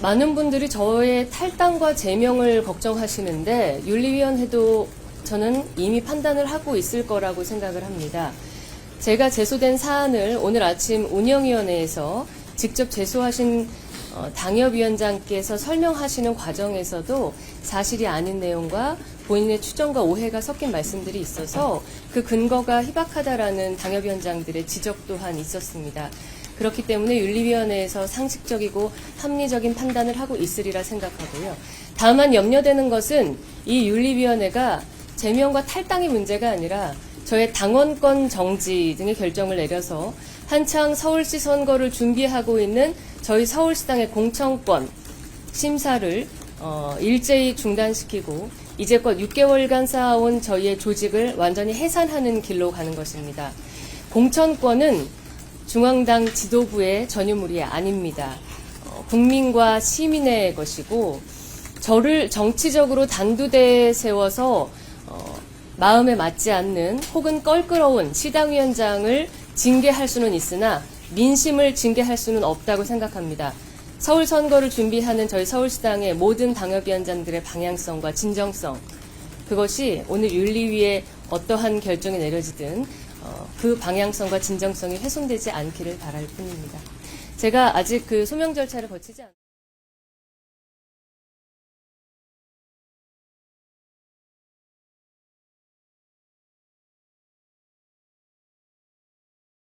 많은 분들이 저의 탈당과 제명을 걱정하시는데 윤리위원회도 저는 이미 판단을 하고 있을 거라고 생각을 합니다. 제가 제소된 사안을 오늘 아침 운영위원회에서 직접 제소하신 어, 당협위원장께서 설명하시는 과정에서도 사실이 아닌 내용과 본인의 추정과 오해가 섞인 말씀들이 있어서 그 근거가 희박하다라는 당협위원장들의 지적 또한 있었습니다. 그렇기 때문에 윤리위원회에서 상식적이고 합리적인 판단을 하고 있으리라 생각하고요. 다만 염려되는 것은 이 윤리위원회가 제명과 탈당의 문제가 아니라 저의 당원권 정지 등의 결정을 내려서 한창 서울시 선거를 준비하고 있는 저희 서울시당의 공천권 심사를 어, 일제히 중단시키고 이제껏 6개월간 쌓아온 저희의 조직을 완전히 해산하는 길로 가는 것입니다. 공천권은 중앙당 지도부의 전유물이 아닙니다. 어, 국민과 시민의 것이고 저를 정치적으로 단두대에 세워서 어, 마음에 맞지 않는 혹은 껄끄러운 시당위원장을 징계할 수는 있으나 민심을 징계할 수는 없다고 생각합니다. 서울 선거를 준비하는 저희 서울시당의 모든 당협위원장들의 방향성과 진정성 그것이 오늘 윤리위에 어떠한 결정이 내려지든 어, 그 방향성과 진정성이 훼손되지 않기를 바랄 뿐입니다. 제가 아직 그 소명 절차를 거치지 않